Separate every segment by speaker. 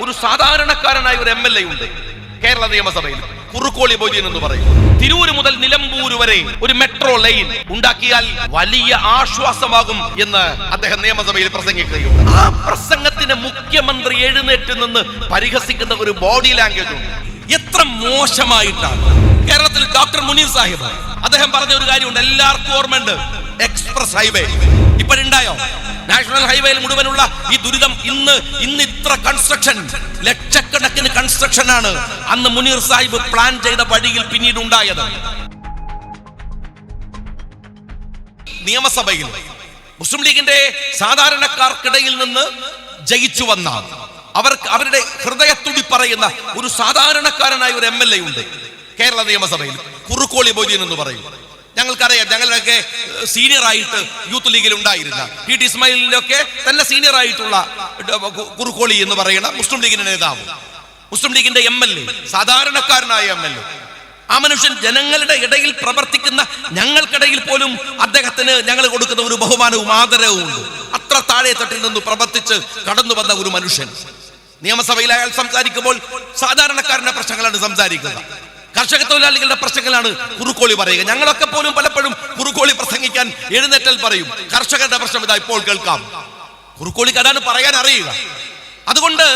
Speaker 1: ഒരു സാധാരണക്കാരനായ ഒരു എം എൽ എ ഉണ്ട്. കേരള നിയമസഭയിൽ. കുറുക്കോളി ബോജിയൻ എന്ന് പറയും. തിരൂര് മുതൽ നിലമ്പൂർ വരെ ഒരു മെട്രോ ലൈൻ ഉണ്ടാക്കിയാൽ വലിയ ആശ്വാസമാകും എന്ന് അദ്ദേഹം നിയമസഭയിൽ പ്രസംഗിക്കുകയുണ്ട് ആ പ്രസംഗത്തിന് മുഖ്യമന്ത്രി എഴുന്നേറ്റ് നിന്ന് പരിഹസിക്കുന്ന ഒരു ബോഡി ലാംഗ്വേജ് ഉണ്ട്. എത്ര മോശമായിട്ടാണ്. കേരളത്തിൽ ഡോക്ടർ മുനീർ സാഹിബ്. അദ്ദേഹം പറഞ്ഞ ഒരു കാര്യമുണ്ട്. എല്ലാവർക്കും ഓർമ്മയുണ്ട്. Express highway ഇപ്പോഴുണ്ടായോ? നാഷണൽ ഹൈവേയിൽ മുഴുവനുള്ള ഈ ദുരിതം ഇന്ന് ഇന്ന് ഇത്ര കൺസ്ട്രക്ഷൻ ലക്ഷക്കണക്കിന് കൺസ്ട്രക്ഷൻ ആണ്. അന്ന് മുനീർ സാഹിബ് പ്ലാൻ ചെയ്ത വഴിയിൽ പിന്നീട് ഉണ്ടായത്. നിയമസഭയിൽ മുസ്ലിം ലീഗിന്റെ സാധാരണക്കാർക്കിടയിൽ നിന്ന് ജയിച്ചു വന്ന അവർക്ക് അവരുടെ ഹൃദയത്തുടി പറയുന്ന ഒരു സാധാരണക്കാരനായ ഒരു എം എൽ എ ഉണ്ട്. കേരള നിയമസഭയിൽ കുറുക്കോളി ബോജിയൻ എന്ന് പറയും. ഞങ്ങൾക്കറിയാം ഞങ്ങളുടെയൊക്കെ സീനിയർ ആയിട്ട് യൂത്ത് ലീഗിൽ ഉണ്ടായിരുന്ന പി ടി ഇസ്മായിലിലൊക്കെ തന്നെ സീനിയർ ആയിട്ടുള്ള കുറുക്കോളി എന്ന് പറയുന്ന മുസ്ലിം ലീഗിന്റെ നേതാവ്. മുസ്ലിം ലീഗിന്റെ എം എൽ എ സാധാരണക്കാരനായ എം എൽ എ. ആ മനുഷ്യൻ ജനങ്ങളുടെ ഇടയിൽ പ്രവർത്തിക്കുന്ന ഞങ്ങൾക്കിടയിൽ പോലും അദ്ദേഹത്തിന് ഞങ്ങൾ കൊടുക്കുന്ന ഒരു ബഹുമാനവും ആദരവും അത്ര താഴെ തട്ടിൽ നിന്ന് പ്രവർത്തിച്ച് കടന്നു വന്ന ഒരു മനുഷ്യൻ. നിയമസഭയിൽ അയാൾ സംസാരിക്കുമ്പോൾ സാധാരണക്കാരന്റെ പ്രശ്നങ്ങളാണ് സംസാരിക്കുക. കർഷക തൊഴിലാളികളുടെ പ്രശ്നങ്ങളാണ് കുറുക്കോളി പറയുക. ഞങ്ങളൊക്കെ പോലും പലപ്പോഴും കുറുക്കോളി പ്രസംഗിക്കാൻ എഴുന്നേറ്റൽ പറയും. കർഷകരുടെ പ്രശ്നം ഇതാ ഇപ്പോൾ കേൾക്കാം. കുറുക്കോളിക്ക് അതാണ് പറയാൻ അറിയുക. അതുകൊണ്ട്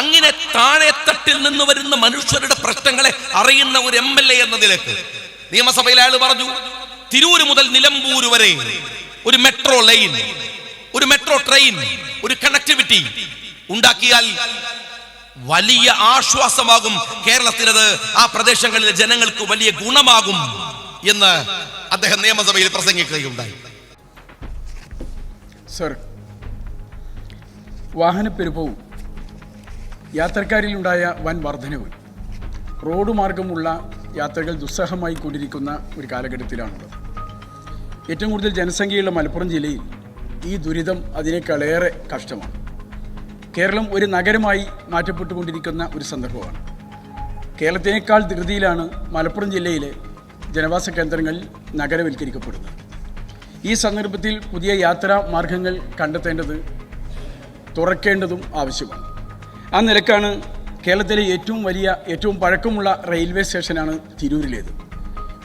Speaker 1: അങ്ങനെ താഴെത്തട്ടിൽ നിന്ന് വരുന്ന മനുഷ്യരുടെ പ്രശ്നങ്ങളെ അറിയുന്ന ഒരു എം എൽ എ എന്ന നിലയ്ക്ക് നിയമസഭയിൽ അയാൾ പറഞ്ഞു തിരൂര് മുതൽ നിലമ്പൂർ വരെ ഒരു മെട്രോ ലൈൻ ഒരു മെട്രോ ട്രെയിൻ ഒരു കണക്ടിവിറ്റി ഉണ്ടാക്കിയാൽ വലിയ ആശ്വാസമാകും. കേരളത്തിനത് ആ പ്രദേശങ്ങളിലെ ജനങ്ങൾക്ക് വലിയ ഗുണമാകും എന്ന് അദ്ദേഹം നിയമസഭയിൽ പ്രസംഗിക്കുകയുണ്ടായി.
Speaker 2: സർ വാഹനപ്പെരുപ്പവും യാത്രക്കാരിലുണ്ടായ വൻ വർധനവ് റോഡ് മാർഗമുള്ള യാത്രകൾ ദുസ്സഹമായി കൊണ്ടിരിക്കുന്ന ഒരു കാലഘട്ടത്തിലാണുള്ളത്. ഏറ്റവും കൂടുതൽ ജനസംഖ്യയുള്ള മലപ്പുറം ജില്ലയിൽ ഈ ദുരിതം അതിനേക്കാളേറെ കഷ്ടമാണ്. കേരളം ഒരു നഗരമായി മാറ്റപ്പെട്ടുകൊണ്ടിരിക്കുന്ന ഒരു സന്ദർഭമാണ്. കേരളത്തിനേക്കാൾ ധൃതിയിലാണ് മലപ്പുറം ജില്ലയിലെ ജനവാസ കേന്ദ്രങ്ങൾ നഗരവൽക്കരിക്കപ്പെടുന്നത്. ഈ സന്ദർഭത്തിൽ പുതിയ യാത്രാ മാർഗങ്ങൾ കണ്ടെത്തേണ്ടത് തുറക്കേണ്ടതും ആവശ്യമാണ്. ആ നിലക്കാണ് കേരളത്തിലെ ഏറ്റവും വലിയ ഏറ്റവും പഴക്കമുള്ള റെയിൽവേ സ്റ്റേഷനാണ് തിരൂരിലേത്.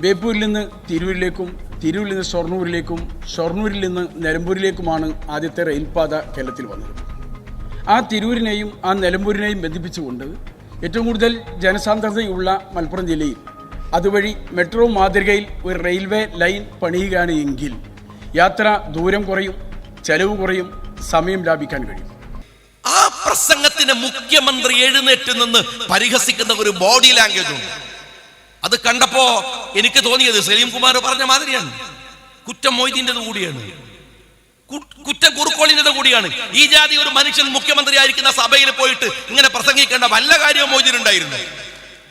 Speaker 2: ബേപ്പൂരിൽ നിന്ന് തിരൂരിലേക്കും തിരൂരിൽ നിന്ന് ഷൊർണൂരിലേക്കും ഷൊർണൂരിൽ നിന്ന് നിലമ്പൂരിലേക്കുമാണ് ആദ്യത്തെ റെയിൽപാത കേരളത്തിൽ വന്നത്. ആ തിരൂരിനെയും ആ നിലമ്പൂരിനെയും ബന്ധിപ്പിച്ചുകൊണ്ട് ഏറ്റവും കൂടുതൽ ജനസാന്ദ്രതയുള്ള മലപ്പുറം ജില്ലയിൽ അതുവഴി മെട്രോ മാതൃകയിൽ ഒരു റെയിൽവേ ലൈൻ പണിയുകയാണ് എങ്കിൽ യാത്ര ദൂരം കുറയും ചെലവ് കുറയും സമയം ലാഭിക്കാൻ കഴിയും.
Speaker 1: ആ പ്രസംഗത്തിന് മുഖ്യമന്ത്രി എഴുന്നേറ്റ് നിന്ന് പരിഹസിക്കുന്ന ഒരു ബോഡി ലാംഗ്വേജ് ഉണ്ട്. അത് കണ്ടപ്പോ എനിക്ക് തോന്നിയത് സലീം കുമാർ പറഞ്ഞ മാതിരിയാണ്. കുറ്റം മൊയ്തീന്റെ കൂടിയാണ്. കുറ്റം കുറുക്കോളിന്റെ കൂടിയാണ്. ഈ ജാതി ഒരു മനുഷ്യൻ മുഖ്യമന്ത്രി ആയിരിക്കുന്ന സഭയിൽ പോയിട്ട് ഇങ്ങനെ പ്രസംഗിക്കേണ്ട വല്ല കാര്യവും മോചിനുണ്ടായിരുന്നു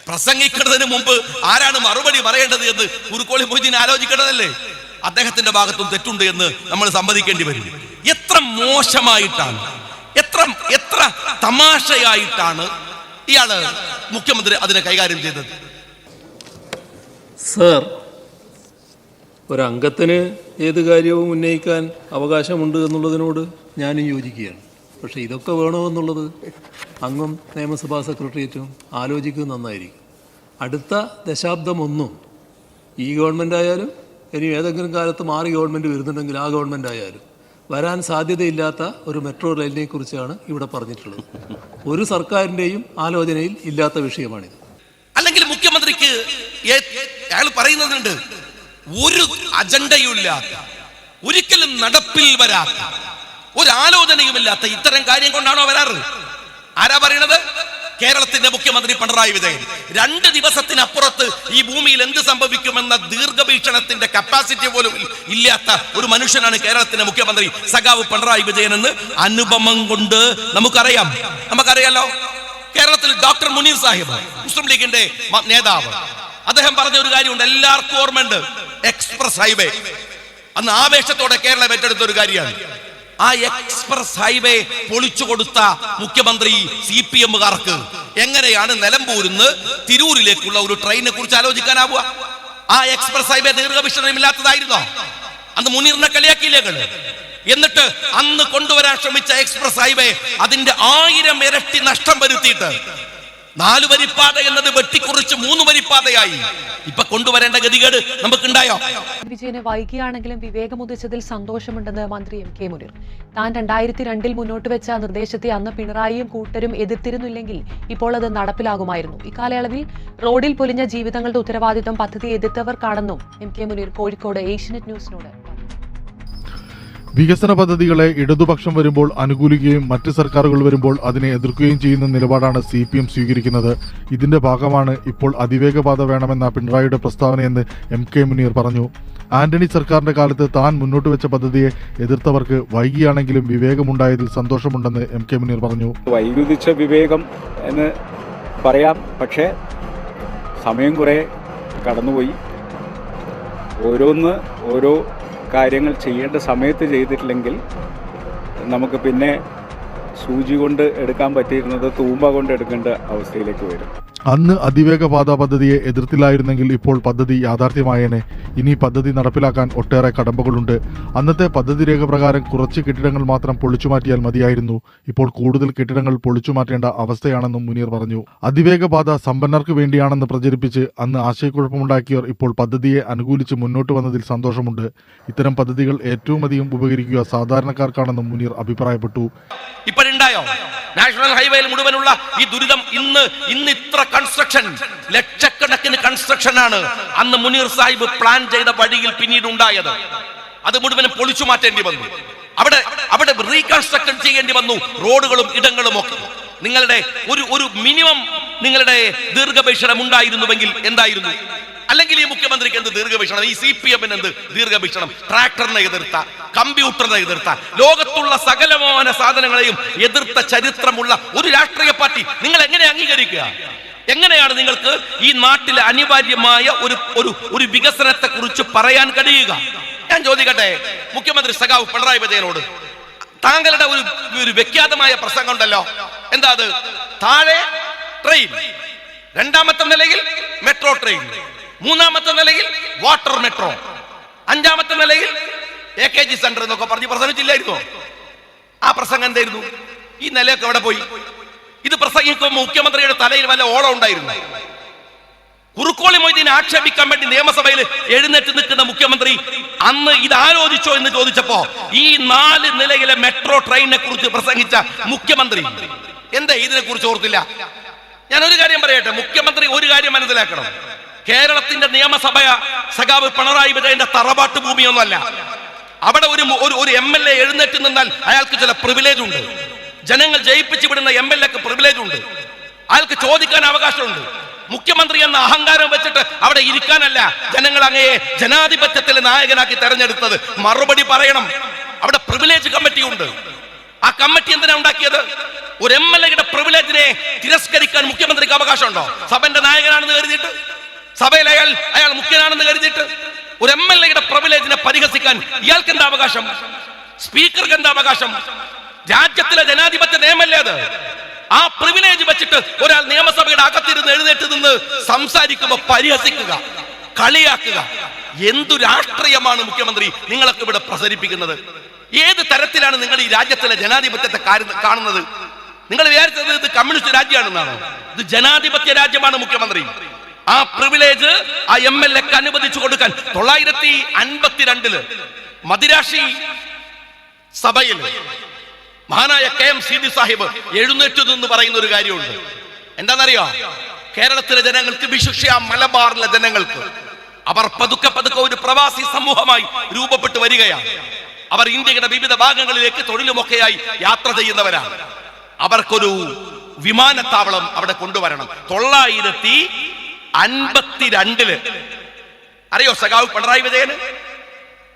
Speaker 1: പ്രസംഗിക്കുന്നതിന് മുമ്പ് ആരാണ് മറുപടി പറയേണ്ടത് എന്ന് കുറുക്കോളി മൊയ്തീൻ ആലോചിക്കേണ്ടതല്ലേ? അദ്ദേഹത്തിന്റെ ഭാഗത്തും തെറ്റുണ്ട് എന്ന് നമ്മൾ സമ്മതിക്കേണ്ടി വരും. എത്ര മോശമായിട്ടാണ് എത്ര എത്ര തമാശയായിട്ടാണ് ഇയാൾ മുഖ്യമന്ത്രി അതിനെ കൈകാര്യം ചെയ്തത്.
Speaker 3: സർ ഒരംഗത്തിന് ഏത് കാര്യവും ഉന്നയിക്കാൻ അവകാശമുണ്ട് എന്നുള്ളതിനോട് ഞാനും യോജിക്കുകയാണ്. പക്ഷേ ഇതൊക്കെ വേണോ എന്നുള്ളത് അങ്ങും നിയമസഭാ സെക്രട്ടേറിയറ്റും ആലോചിക്കുന്നത് നന്നായിരിക്കും. അടുത്ത ദശാബ്ദം ദശാബ്ദമൊന്നും ഈ ഗവൺമെന്റ് ആയാലും ഇനി ഏതെങ്കിലും കാലത്ത് മാറി ഗവൺമെന്റ് വരുന്നുണ്ടെങ്കിൽ ആ ഗവൺമെന്റ് ആയാലും വരാൻ സാധ്യതയില്ലാത്ത ഒരു മെട്രോ റെയിലിനെ കുറിച്ചാണ് ഇവിടെ പറഞ്ഞിട്ടുള്ളത്. ഒരു സർക്കാരിന്റെയും ആലോചനയിൽ ഇല്ലാത്ത വിഷയമാണിത്.
Speaker 1: അല്ലെങ്കിൽ മുഖ്യമന്ത്രിക്ക് അയാൾ പറയുന്നതുണ്ട് ഒരു അജണ്ടയുമില്ലാത്ത ഒരിക്കലും നടപ്പിൽ വരാത്ത ഒരു ആലോചനയുമില്ലാത്ത ഇത്തരം കാര്യം കൊണ്ടാണോ വരാറ്? ആരാ പറയണത്? കേരളത്തിന്റെ മുഖ്യമന്ത്രി പിണറായി വിജയൻ. രണ്ട് ദിവസത്തിനപ്പുറത്ത് ഈ ഭൂമിയിൽ എന്ത് സംഭവിക്കുമെന്ന ദീർഘവീക്ഷണത്തിന്റെ കപ്പാസിറ്റി പോലും ഇല്ലാത്ത ഒരു മനുഷ്യനാണ് കേരളത്തിന്റെ മുഖ്യമന്ത്രി സഖാവ് പിണറായി വിജയൻ എന്ന് അനുപമം കൊണ്ട് നമുക്കറിയാം. നമുക്കറിയാലോ? കേരളത്തിൽ ഡോക്ടർ മുനീർ സാഹിബ് മുസ്ലിം ലീഗിന്റെ നേതാവ്. അദ്ദേഹം പറഞ്ഞ ഒരു കാര്യമുണ്ട് എല്ലാവർക്കും ഓർമ്മയുണ്ട്. എക്സ്പ്രസ് ഹൈവേ അന്ന് ആവേശത്തോടെ കേരളം ഏറ്റെടുത്ത ഒരു കാര്യമാണ്. ആ എക്സ്പ്രസ് ഹൈവേ പൊളിച്ചു കൊടുത്ത മുഖ്യമന്ത്രി സി പി എമ്മുകാർക്ക് എങ്ങനെയാണ് നിലമ്പൂരിന്ന് തിരൂരിലേക്കുള്ള ഒരു ട്രെയിനെ കുറിച്ച് ആലോചിക്കാനാവുക? ആ എക്സ്പ്രസ് ഹൈവേ ദീർഘവിഷണമില്ലാത്തതായിരുന്നോ അന്ന് മുനീറിനെ കളിയാക്കിയില്ലേ എന്നിട്ട് അന്ന് കൊണ്ടുവരാൻ ശ്രമിച്ച എക്സ്പ്രസ് ഹൈവേ അതിന്റെ ആയിരം ഇരട്ടി നഷ്ടം വരുത്തിയിട്ട് നാലു വരിപ്പാത എന്നത് വെട്ടിക്കുറിച്ച് മൂന്ന് വരിപ്പാതയായി. ഇപ്പൊ കൊണ്ടുവരേണ്ട ഗതികേട് നമുക്കുണ്ടായോ?
Speaker 4: വിജയന് വൈകിയാണെങ്കിലും വിവേകമുദിച്ചതിൽ സന്തോഷമുണ്ടെന്ന് മന്ത്രി എം കെ മുനീർ. താൻ രണ്ടായിരത്തി രണ്ടിൽ മുന്നോട്ട് വെച്ച നിർദ്ദേശത്തെ അന്ന് പിണറായിയും കൂട്ടരും എതിർത്തിരുന്നില്ലെങ്കിൽ ഇപ്പോൾ അത് നടപ്പിലാകുമായിരുന്നു. ഇക്കാലയളവിൽ റോഡിൽ പൊലിഞ്ഞ ജീവിതങ്ങളുടെ ഉത്തരവാദിത്വം പദ്ധതി എതിർത്തവർക്കാണെന്നും M K Muneer Kozhikode Asianet ന്യൂസിനോട്
Speaker 5: വികസന പദ്ധതികളെ ഇടതുപക്ഷം വരുമ്പോൾ അനുകൂലിക്കുകയും മറ്റ് സർക്കാരുകൾ വരുമ്പോൾ അതിനെ എതിർക്കുകയും ചെയ്യുന്ന നിലപാടാണ് സി പി എം സ്വീകരിക്കുന്നത്. ഇതിന്റെ ഭാഗമാണ് ഇപ്പോൾ അതിവേഗപാത വേണമെന്ന പിണറായിയുടെ പ്രസ്താവനയെന്ന് എം കെ മുനീർ പറഞ്ഞു. ആന്റണി സർക്കാരിന്റെ കാലത്ത് താൻ മുന്നോട്ട് വെച്ച പദ്ധതിയെ എതിർത്തവർക്ക് വൈകിയാണെങ്കിലും വിവേകമുണ്ടായതിൽ സന്തോഷമുണ്ടെന്ന് എം കെ മുനീർ പറഞ്ഞു.
Speaker 6: വൈരുദ്ധിച്ച വിവേകം എന്ന് പറയാം. പക്ഷേ സമയം കുറെ കടന്നുപോയി. ഓരോന്ന് ഓരോ കാര്യങ്ങൾ ചെയ്യേണ്ട സമയത്ത് ചെയ്തിട്ടില്ലെങ്കിൽ നമുക്ക് പിന്നെ സൂചി കൊണ്ട് എടുക്കാൻ പറ്റിയിരുന്നത് തൂമ്പ കൊണ്ട് എടുക്കേണ്ട അവസ്ഥയിലേക്ക് വരും.
Speaker 5: അന്ന് അതിവേഗ പാത പദ്ധതിയെ എതിർത്തില്ലായിരുന്നെങ്കിൽ ഇപ്പോൾ പദ്ധതി യാഥാർത്ഥ്യമായേനെ. ഇനി പദ്ധതി നടപ്പിലാക്കാൻ ഒട്ടേറെ കടമ്പകളുണ്ട്. അന്നത്തെ പദ്ധതി രേഖ പ്രകാരം കുറച്ച് കെട്ടിടങ്ങൾ മാത്രം പൊളിച്ചു മാറ്റിയാൽ മതിയായിരുന്നു. ഇപ്പോൾ കൂടുതൽ കെട്ടിടങ്ങൾ പൊളിച്ചു മാറ്റേണ്ട അവസ്ഥയാണെന്നും മുനീർ പറഞ്ഞു. അതിവേഗ പാത സമ്പന്നർക്ക് വേണ്ടിയാണെന്ന് പ്രചരിപ്പിച്ച് അന്ന് ആശയക്കുഴപ്പമുണ്ടാക്കിയവർ ഇപ്പോൾ പദ്ധതിയെ അനുകൂലിച്ച് മുന്നോട്ട് വന്നതിൽ സന്തോഷമുണ്ട്. ഇത്തരം പദ്ധതികൾ ഏറ്റവും അധികം ഉപകരിക്കുക സാധാരണക്കാർക്കാണെന്നും മുനീർ അഭിപ്രായപ്പെട്ടു.
Speaker 1: ഇപ്പോഴുണ്ടായോ നാഷണൽ ഹൈവേയിൽ മുഴുവനുള്ള ഈ ദുരിതം ഇന്ന് ഇന്ന് ഇത്ര കൺസ്ട്രക്ഷൻ ലക്ഷക്കണക്കിന് കൺസ്ട്രക്ഷൻ ആണ്. അന്ന് മുനീർ സാഹിബ് പ്ലാൻ ചെയ്ത വഴിയിൽ പിന്നീട് ഉണ്ടായത്. അത് മുഴുവനും പൊളിച്ചു മാറ്റേണ്ടി വന്നു. അവിടെ അവിടെ റീകൺസ്ട്രക്ഷൻ ചെയ്യേണ്ടി വന്നു. റോഡുകളും ഇടങ്ങളും ഒക്കെ. നിങ്ങളുടെ ഒരു ഒരു മിനിമം നിങ്ങളുടെ ദീർഘപേക്ഷണം ഉണ്ടായിരുന്നുവെങ്കിൽ എന്തായിരുന്നു? അല്ലെങ്കിൽ ഈ മുഖ്യമന്ത്രിക്ക് എന്ത് ദീർഘവീക്ഷണം? ഈ സി പി എമ്മിന് എന്ത് ദീർഘവീക്ഷണം? ട്രാക്ടറിനെ എതിർത്ത കമ്പ്യൂട്ടറിനെ എതിർത്ത ലോകത്തുള്ള സകലമാന സാധനങ്ങളെയും എതിർത്ത ചരിത്രമുള്ള ഒരു രാഷ്ട്രീയ പാർട്ടി നിങ്ങൾ എങ്ങനെ അംഗീകരിക്കുക? എങ്ങനെയാണ് നിങ്ങൾക്ക് ഈ നാട്ടിലെ അനിവാര്യമായ ഒരു ഒരു ഒരു വികസനത്തെ കുറിച്ച് പറയാൻ കഴിയുക? ഞാൻ ചോദിക്കട്ടെ മുഖ്യമന്ത്രി സഖാവ് പിണറായി വിജയനോട് താങ്കളുടെ ഒരു ഒരു വ്യഖ്യാതമായ പ്രസംഗം ഉണ്ടല്ലോ. എന്താ അത്? താഴെ ട്രെയിൻ രണ്ടാമത്തെ നിലയിൽ മെട്രോ ട്രെയിൻ. മൂന്നാമത്തെ നിലയിൽ വാട്ടർ മെട്രോ. അഞ്ചാമത്തെ നിലയിൽ എ കെ ജി സെന്റർ എന്നൊക്കെ പറഞ്ഞ് പ്രസംഗിച്ചില്ലായിരുന്നോ? ആ പ്രസംഗം എന്തായിരുന്നു? ഈ നിലയൊക്കെ എവിടെ പോയി? ഇത് പ്രസംഗിക്കുമ്പോൾ മുഖ്യമന്ത്രിയുടെ തലയിൽ വല്ല ഓളം ഉണ്ടായിരുന്നു? കുറുക്കോളി മൊയ്തീനെ ആക്ഷേപിക്കാൻ വേണ്ടി നിയമസഭയിൽ എഴുന്നേറ്റ് നിൽക്കുന്ന മുഖ്യമന്ത്രി അന്ന് ഇത് ആലോചിച്ചോ എന്ന് ചോദിച്ചപ്പോ ഈ നാല് നിലയിലെ മെട്രോ ട്രെയിനിനെ കുറിച്ച് പ്രസംഗിച്ച മുഖ്യമന്ത്രി. എന്താ ഇതിനെ കുറിച്ച് ഓർത്തില്ല? ഞാൻ ഒരു കാര്യം പറയട്ടെ മുഖ്യമന്ത്രി ഒരു കാര്യം മനസ്സിലാക്കണം. കേരളത്തിന്റെ നിയമസഭ സഖാവ് പിണറായി വിജയന്റെ തറവാട്ട് ഭൂമിയൊന്നുമല്ല. അവിടെ ഒരു ഒരു എം എൽ എ എഴുന്നേറ്റ് നിന്നാൽ അയാൾക്ക് ചില പ്രിവിലേജ് ഉണ്ട്. ജനങ്ങൾ ജയിപ്പിച്ചു വിടുന്ന എം എൽ എക്ക് പ്രിവിലേജ് ഉണ്ട്. അയാൾക്ക് ചോദിക്കാൻ അവകാശമുണ്ട്. മുഖ്യമന്ത്രി എന്ന അഹങ്കാരം വെച്ചിട്ട് അവിടെ ഇരിക്കാനല്ല ജനങ്ങൾ അങ്ങയെ ജനാധിപത്യത്തിലെ നായകനാക്കി തെരഞ്ഞെടുത്തത്. മറുപടി പറയണം. അവിടെ പ്രിവിലേജ് കമ്മിറ്റി ഉണ്ട്. ആ കമ്മിറ്റി എന്തിനാ ഉണ്ടാക്കിയത്? ഒരു എം എൽ എയുടെ പ്രിവിലേജിനെ തിരസ്കരിക്കാൻ മുഖ്യമന്ത്രിക്ക് അവകാശമുണ്ടോ? സഭന്റെ നായകനാണെന്ന് കരുതിയിട്ട് സഭയിൽ അയാൾ അയാൾ മുഖ്യനാണെന്ന് കരുതിയിട്ട് ഒരു എം എൽ എയുടെ പ്രിവിലേജിനെ പരിഹസിക്കാൻ ഇയാൾക്ക് എന്താ അവകാശം? സ്പീക്കർക്ക് എന്താ അവകാശം? രാജ്യത്തിലെ ജനാധിപത്യ നിയമല്ലേ അത്? ആ പ്രിവിലേജ് വെച്ചിട്ട് ഒരാൾ നിയമസഭയുടെ അകത്തിരുന്ന് എഴുന്നേറ്റ് നിന്ന് സംസാരിക്കുമ്പോൾ പരിഹസിക്കുക കളിയാക്കുക. എന്തു രാഷ്ട്രീയമാണ് മുഖ്യമന്ത്രി നിങ്ങളൊക്കെ ഇവിടെ പ്രസരിപ്പിക്കുന്നത്? ഏത് തരത്തിലാണ് നിങ്ങൾ ഈ രാജ്യത്തിലെ ജനാധിപത്യത്തെ കാണുന്നത്? നിങ്ങൾ വിചാരിച്ചത് ഇത് കമ്മ്യൂണിസ്റ്റ് രാജ്യമാണെന്നാണ്? ഇത് ജനാധിപത്യ രാജ്യമാണ് മുഖ്യമന്ത്രി. ആ പ്രിവിലേജ് ആ എം എൽ എക്ക് അനുവദിച്ചു കൊടുക്കാൻ തൊള്ളായിരത്തി അൻപത്തിരണ്ടിൽ മദിരാശി സഭയിൽ മഹാനായ കെ എം സി സാഹിബ് എഴുന്നേറ്റു നിന്ന് പറയുന്ന ഒരു കാര്യമുണ്ട്. എന്താണെന്നറിയോ? കേരളത്തിലെ ജനങ്ങൾക്ക് വിശിഷ്യ മലബാറിലെ ജനങ്ങൾക്ക് അവർ പതുക്കെ പതുക്കെ ഒരു പ്രവാസി സമൂഹമായി രൂപപ്പെട്ടു വരികയാണ്. അവർ ഇന്ത്യയുടെ വിവിധ ഭാഗങ്ങളിലേക്ക് തൊഴിലുമൊക്കെയായി യാത്ര ചെയ്യുന്നവരാണ്. അവർക്കൊരു വിമാനത്താവളം അവിടെ കൊണ്ടുവരണം. തൊള്ളായിരത്തി അൻപത്തിരണ്ടിൽ. അറിയോ സഖാവ് പിണറായി വിജയന്?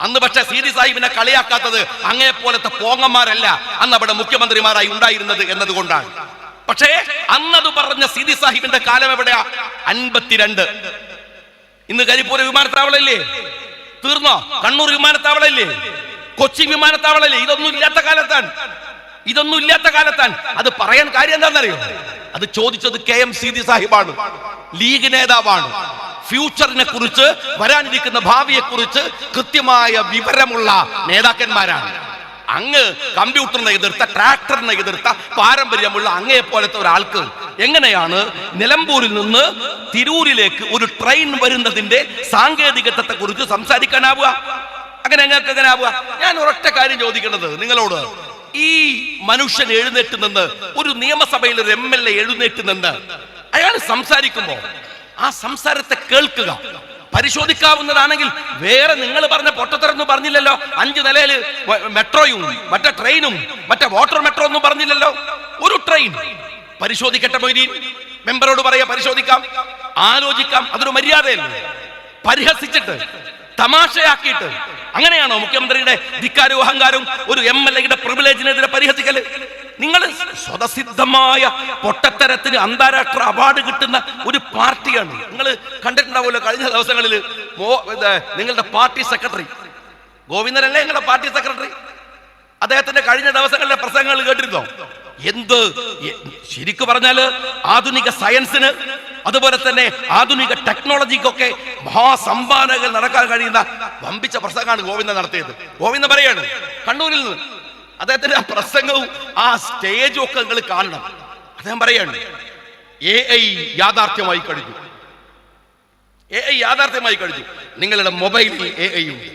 Speaker 1: അന്ന് പക്ഷെ സി ഡി സാഹിബിനെ കളിയാക്കാത്തത് അങ്ങേ പോലത്തെ പോങ്ങന്മാരല്ല അന്ന് അവിടെ മുഖ്യമന്ത്രിമാരായി ഉണ്ടായിരുന്നത് എന്നതുകൊണ്ടാണ്. പക്ഷേ അന്നത് പറഞ്ഞ സി ഡി സാഹിബിന്റെ കാലം എവിടെയാ? അൻപത്തിരണ്ട്. ഇന്ന് കരിപ്പൂർ വിമാനത്താവളല്ലേ തീർന്നോ? കണ്ണൂർ വിമാനത്താവളല്ലേ കൊച്ചി വിമാനത്താവളല്ലേ ഇതൊന്നും ഇല്ലാത്ത കാലത്താണ്. ഇതൊന്നും ഇല്ലാത്ത കാലത്താണ്. അത് പറയാൻ കാര്യം എന്താണെന്നറിയോ? അത് ചോദിച്ചത് കെ എം സി ഡി സാഹിബാണ്. ലീഗ് നേതാവാണ്. ഫ്യൂച്ചറിനെ കുറിച്ച് വരാനിരിക്കുന്ന ഭാവിയെ കുറിച്ച് കൃത്യമായ വിവരമുള്ള നേതാക്കന്മാരാണ്. അങ്ങ് കമ്പ്യൂട്ടറിനെ എതിർത്ത ട്രാക്ടറിനെ എതിർത്ത പാരമ്പര്യമുള്ള അങ്ങയെ പോലത്തെ ഒരാൾക്ക് എങ്ങനെയാണ് നിലമ്പൂരിൽ നിന്ന് തിരൂരിലേക്ക് ഒരു ട്രെയിൻ വരുന്നതിന്റെ സാങ്കേതികത്വത്തെ കുറിച്ച് സംസാരിക്കാനാവുക? അങ്ങനെ ഞങ്ങൾക്ക് എങ്ങനെ ആവുക ഞാൻ ഒരൊറ്റ കാര്യം ചോദിക്കുന്നത് നിങ്ങളോട്. ഈ മനുഷ്യൻ എഴുന്നേറ്റ് നിന്ന് ഒരു നിയമസഭയിൽ ഒരു എം എൽ എ എഴുന്നേറ്റ് നിന്ന് അയാൾ സംസാരിക്കുമ്പോൾ ആ സംസാരത്തെ കേൾക്കുക. പരിശോധിക്കാവുന്നതാണെങ്കിൽ വേറെ നിങ്ങൾ പറഞ്ഞ പൊട്ടത്തരൊന്നും പറഞ്ഞില്ലല്ലോ. അഞ്ച് നിലയിൽ മെട്രോയും മറ്റേ ട്രെയിനും മറ്റേ വാട്ടർ മെട്രോ ഒന്നും പറഞ്ഞില്ലല്ലോ. ഒരു ട്രെയിൻ. പരിശോധിക്കട്ടെ മൊയ്തീൻ. മെമ്പറോട് പറയാ പരിശോധിക്കാം. ആലോചിക്കാം. അതൊരു മര്യാദയല്ലേ? പരിഹസിച്ചിട്ട് തമാശയാക്കിയിട്ട് അങ്ങനെയാണോ മുഖ്യമന്ത്രിയുടെ ധിക്കാരവും അഹങ്കാരവും ഒരു എം എൽ എയുടെ പ്രിവിലേജിനെതിരെ പരിഹസിക്കൽ? നിങ്ങൾ സ്വതസിദ്ധമായ പൊട്ടത്തരത്തിന് അന്താരാഷ്ട്ര അവാർഡ് കിട്ടുന്ന ഒരു പാർട്ടിയാണ്. നിങ്ങൾ കണ്ടിട്ടുണ്ടാവുമല്ലോ കഴിഞ്ഞ ദിവസങ്ങളിൽ നിങ്ങളുടെ പാർട്ടി സെക്രട്ടറി ഗോവിന്ദനല്ലേ നിങ്ങളുടെ പാർട്ടി സെക്രട്ടറി അദ്ദേഹത്തിന്റെ കഴിഞ്ഞ ദിവസങ്ങളിലെ പ്രസംഗങ്ങൾ കേട്ടിരുന്നോ? എന്ത്? ശരിക്കു പറഞ്ഞാൽ ആധുനിക സയൻസിന് അതുപോലെ തന്നെ ആധുനിക ടെക്നോളജിക്കൊക്കെ മഹാസംഭാവനകൾ നടക്കാൻ കഴിയുന്ന വമ്പിച്ച പ്രസംഗമാണ് ഗോവിന്ദ നടത്തിയത്. ഗോവിന്ദ പറയാണ് കണ്ണൂരിൽ നിന്ന് അദ്ദേഹത്തിന്റെ ആ പ്രസംഗവും ആ സ്റ്റേജും ഒക്കെ നിങ്ങൾ കാണണം. അദ്ദേഹം പറയാണ് എ ഐ യാഥാർത്ഥ്യമായി കഴിഞ്ഞു. എ ഐ യാഥാർത്ഥ്യമായി കഴിഞ്ഞു. നിങ്ങളുടെ മൊബൈലിൽ എ ഐ ഉണ്ട്.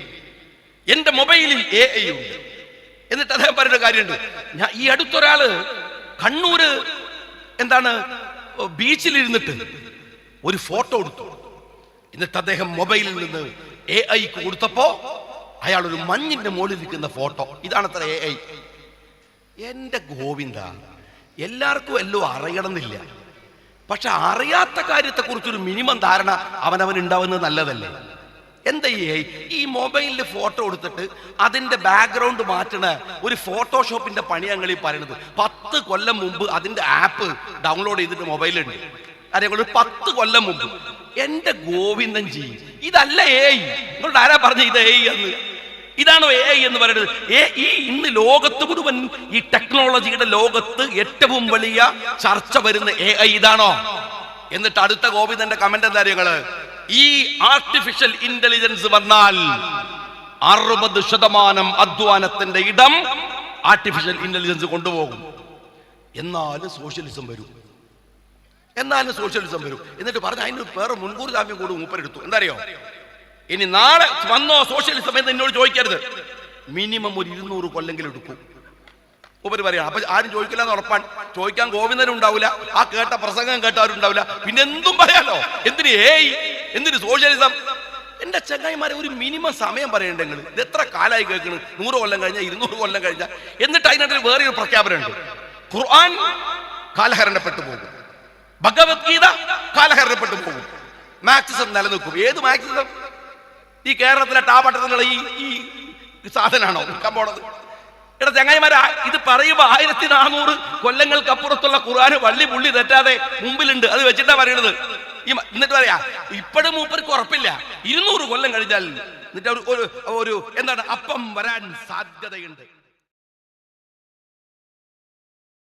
Speaker 1: എന്റെ മൊബൈലിൽ എ ഐ ഉണ്ട്. എന്നിട്ട് അദ്ദേഹം പറയുന്ന കാര്യമുണ്ട്. ഞാൻ ഈ അടുത്തൊരാൾ കണ്ണൂര് എന്താണ് ബീച്ചിലിരുന്നിട്ട് ഒരു ഫോട്ടോ എടുത്തു. എന്നിട്ട് അദ്ദേഹം മൊബൈലിൽ നിന്ന് എ ഐക്ക് കൊടുത്തപ്പോ അയാൾ ഒരു മഞ്ഞിന്റെ മുകളിൽ ഇരിക്കുന്ന ഫോട്ടോ. ഇതാണ് അത്ര എ ഐ എന്റെ ഗോവിന്ദ എല്ലാവർക്കും എല്ലാം അറിയണമെന്നില്ല. പക്ഷെ അറിയാത്ത കാര്യത്തെ കുറിച്ചൊരു മിനിമം ധാരണ അവനവൻ ഉണ്ടാവുന്നത് നല്ലതല്ലേ? എന്താ ഈ മൊബൈലിൽ ഫോട്ടോ എടുത്തിട്ട് അതിന്റെ ബാക്ക്ഗ്രൗണ്ട് മാറ്റണ ഒരു ഫോട്ടോഷോപ്പിന്റെ പണി ഞങ്ങൾ ഈ പറയുന്നത്. പത്ത് കൊല്ലം മുമ്പ് അതിന്റെ ആപ്പ് ഡൗൺലോഡ് ചെയ്തിട്ട് മൊബൈലുണ്ട് അതേപോലെ പത്ത് കൊല്ലം മുമ്പ്. എന്റെ ഗോവിന്ദൻ ജി ഇതല്ല നിങ്ങളോട് ആരാ പറഞ്ഞ ഇത് ഏയ് എന്ന്? ഇതാണോ എ എന്ന് പറയുന്നത്? ഏ ഈ ഇന്ന് ലോകത്ത് മുഴുവൻ ഈ ടെക്നോളജിയുടെ ലോകത്ത് ഏറ്റവും വലിയ ചർച്ച വരുന്ന എ ഐ ഇതാണോ? എന്നിട്ട് അടുത്ത ഗോവിന്ദന്റെ കമന്റ് എന്താ നിങ്ങൾ? ഈ ആർട്ടിഫിഷ്യൽ ഇന്റലിജൻസ് വന്നാൽ അറുപത് ശതമാനം അധ്വാനത്തിന്റെ ഇടം ആർട്ടിഫിഷ്യൽ ഇന്റലിജൻസ് കൊണ്ടുപോകും. എന്നാലും സോഷ്യലിസം വരും. എന്നാലും സോഷ്യലിസം വരും. എന്നിട്ട് പറഞ്ഞ അതിന് വേറെ മുൻകൂർ ജാമ്യം കൂടി മൂപ്പരെടുത്തു. എന്താ അറിയോ ഇനി നാളെ വന്നോ സോഷ്യലിസം എന്ന് എന്നോട് ചോദിക്കരുത്. മിനിമം ഒരു ഇരുന്നൂറ് കൊല്ലെങ്കിലും എടുക്കും. ഉപരി പറയാം അപ്പൊ ആരും ചോദിക്കില്ല എന്ന് ഉറപ്പാണ്. ചോദിക്കാൻ ഗോവിന്ദനും ഉണ്ടാവില്ല ആ കേട്ട പ്രസംഗം കേട്ടവരും ഉണ്ടാവില്ല പിന്നെ എന്തും പറയാലോ. എന്തിന് ഏയ് എന്തിന് സോഷ്യലിസം? എന്റെ ചങ്ങായിമാരെ ഒരു മിനിമം സമയം പറയണ്ടേ നിങ്ങൾ ഇത് എത്ര കാലമായി കേൾക്കുന്നു നൂറ് കൊല്ലം കഴിഞ്ഞാൽ ഇരുന്നൂറ് കൊല്ലം കഴിഞ്ഞാൽ എന്നിട്ട് അതിനകത്ത് വേറെ ഒരു പ്രഖ്യാപനമുണ്ട് ഖുർആൻ കാലഹരണപ്പെട്ടു പോകും. ഭഗവത്ഗീത കാലഹരണപ്പെട്ടു പോകും. മാക്സിസം നിലനിൽക്കും. ഏത് മാക്സിസം? ഈ കേരളത്തിലെ ടാപട്ടത്തിലുള്ള ഈ ഈ സാധനമാണോ നിൽക്കാൻ എടാ ചങ്ങായിമാരെ ഇത് പറയുമ്പോ ആയിരത്തി നാനൂറ് കൊല്ലങ്ങൾക്ക് അപ്പുറത്തുള്ള ഖുർആൻ വള്ളി പുള്ളി തെറ്റാതെ മുമ്പിലുണ്ട്. അത് വെച്ചിട്ടാണ് പറയണത് ഈ എന്നിട്ട് പറയാ ഇപ്പോഴും മൂപ്പർക്ക് ഉറപ്പില്ല. ഇരുന്നൂറ് കൊല്ലം കഴിഞ്ഞാൽ എന്നിട്ട് ഒരു- ഒരു എന്താണ് അപ്പം വരാൻ സാധ്യതയുണ്ട്.